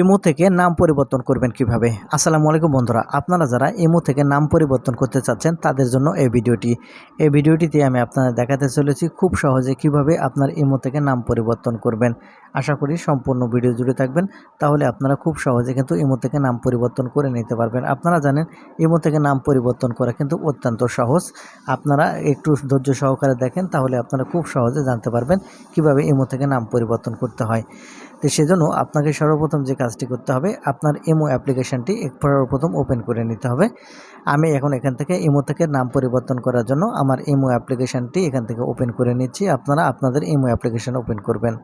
Imo থেকে নাম পরিবর্তন করবেন কীভাবে? আসসালামু আলাইকুম বন্ধুরা, আপনারা যারা ইমো থেকে নাম পরিবর্তন করতে চাচ্ছেন, তাদের জন্য এই ভিডিওটি। এই ভিডিওটিতে আমি আপনাদের দেখাতে চলেছি খুব সহজে কীভাবে আপনার ইমো থেকে নাম পরিবর্তন করবেন। আশা করি সম্পূর্ণ ভিডিও জুড়ে থাকবেন, তাহলে আপনারা খুব সহজে কিন্তু ইমো থেকে নাম পরিবর্তন করে নিতে পারবেন। আপনারা জানেন, ইমো থেকে নাম পরিবর্তন করা কিন্তু অত্যন্ত সহজ। আপনারা একটু ধৈর্য সহকারে দেখেন, তাহলে আপনারা খুব সহজে জানতে পারবেন কীভাবে ইমো থেকে নাম পরিবর্তন করতে হয়। তো সেজন্য আপনাকে সর্বপ্রথম যে কাজটি করতে হবে। আপনার ইমো অ্যাপ্লিকেশনটি প্রথম ওপেন করে নিতে হবে। আমি এখন এখান থেকে ইমো থেকে নাম পরিবর্তন করার জন্য আমার ইমো অ্যাপ্লিকেশনটি এখান থেকে ওপেন করে নিচ্ছি। আপনারা আপনাদের ইমো অ্যাপ্লিকেশন ওপেন করবেন।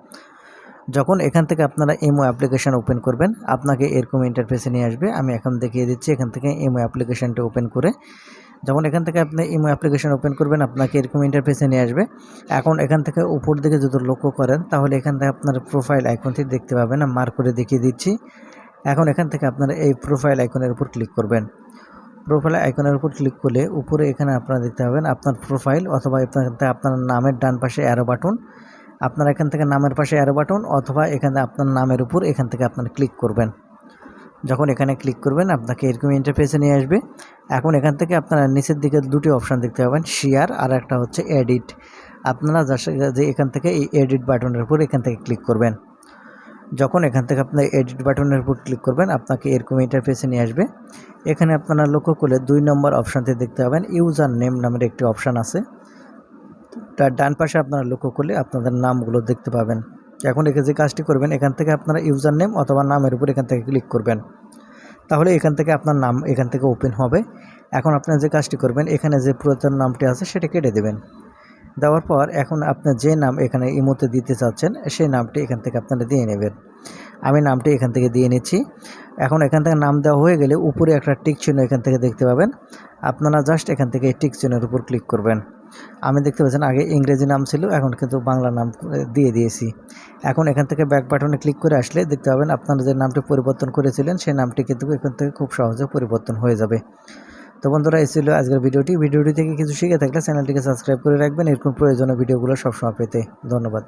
যখন এখান থেকে আপনারা ইমো অ্যাপ্লিকেশন ওপেন করবেন, আপনাকে এরকম ইন্টারফেসে নিয়ে আসবে। আমি এখন দেখিয়ে দিচ্ছি এখান থেকে ইমো অ্যাপ্লিকেশনটি ওপেন করে। যখন এখান থেকে আপনি ইমো অ্যাপ্লিকেশন ওপেন করবেন, আপনাকে এরকম ইন্টারফেসে নিয়ে আসবে। এখন এখান থেকে উপর দিকে যদি লক্ষ্য করেন, তাহলে এখান থেকে আপনার প্রোফাইল আইকনটি দেখতে পাবেন। মার্ক করে দেখিয়ে দিচ্ছি। এখন এখান থেকে আপনারা এই প্রোফাইল আইকনের উপর ক্লিক করবেন। প্রোফাইল আইকনের উপর ক্লিক করলে উপরে এখানে আপনারা দেখতে পাবেন আপনার প্রোফাইল অথবা এখান থেকে আপনার নামের ডান পাশে অ্যারো বাটন আপনার এখান থেকে নামের পাশে অ্যারো বাটন অথবা এখানে আপনার নামের উপর এখান থেকে আপনারা ক্লিক করবেন। যখন এখানে ক্লিক করবেন, আপনাকে এরকম ইন্টারফেসে নিয়ে আসবে। এখন এখান থেকে আপনারা নিচের দিকে দুটি অপশান দেখতে পাবেন শেয়ার আর একটা হচ্ছে এডিট আপনারা যে এখান থেকে এই এডিট বাটনের উপর এখান থেকে ক্লিক করবেন। যখন এখান থেকে আপনার এডিট বাটনের উপর ক্লিক করবেন, আপনাকে এরকম ইন্টারফেসে নিয়ে আসবে। এখানে আপনারা লক্ষ্য করলে দুই নম্বর অপশানটি দেখতে পাবেন ইউজার নেম নামের একটি অপশান আছে। তার ডান পাশে আপনারা লক্ষ্য করলে আপনাদের নামগুলো দেখতে পাবেন। এখন এখানে যে কাজটি করবেন, এখান থেকে আপনারা ইউজার নেম অথবা নামের উপর এখান থেকে ক্লিক করবেন। তাহলে এখান থেকে আপনার নাম এখান থেকে ওপেন হবে। এখন আপনার যে কাজটি করবেন, এখানে যে পুরাতন নামটি আছে, সেটা কেটে দেবেন। দেওয়ার পর এখন আপনার যে নাম এখানে ইমোতে দিতে চাচ্ছেন, সেই নামটি এখান থেকে আপনারা দিয়ে নেবেন। আমি নামটি এখান থেকে দিয়ে নিচ্ছি। এখন এখান থেকে নাম দেওয়া হয়ে গেলে উপরে একটা টিক চিহ্ন এখান থেকে দেখতে পাবেন। আপনারা জাস্ট এখান থেকে এই টিক চিহ্নের উপর ক্লিক করবেন। আমি দেখতে পাচ্ছেন আগে ইংরেজি নাম ছিল, এখন কিন্তু বাংলা নাম দিয়ে দিয়েছি। এখন এখান থেকে ব্যাক বাটনে ক্লিক করে আসলে দেখতে পাবেন আপনারা যে নামটি পরিবর্তন করেছিলেন, সেই নামটি কিন্তু এখান থেকে খুব সহজে পরিবর্তন হয়ে যাবে। তো বন্ধুরা, এই ছিল আজকের ভিডিওটি। ভিডিওটি থেকে কিছু শিখে থাকলে চ্যানেলটিকে সাবস্ক্রাইব করে রাখবেন। এরকম প্রয়োজনীয় ভিডিওগুলো সবসময় পেতে ধন্যবাদ।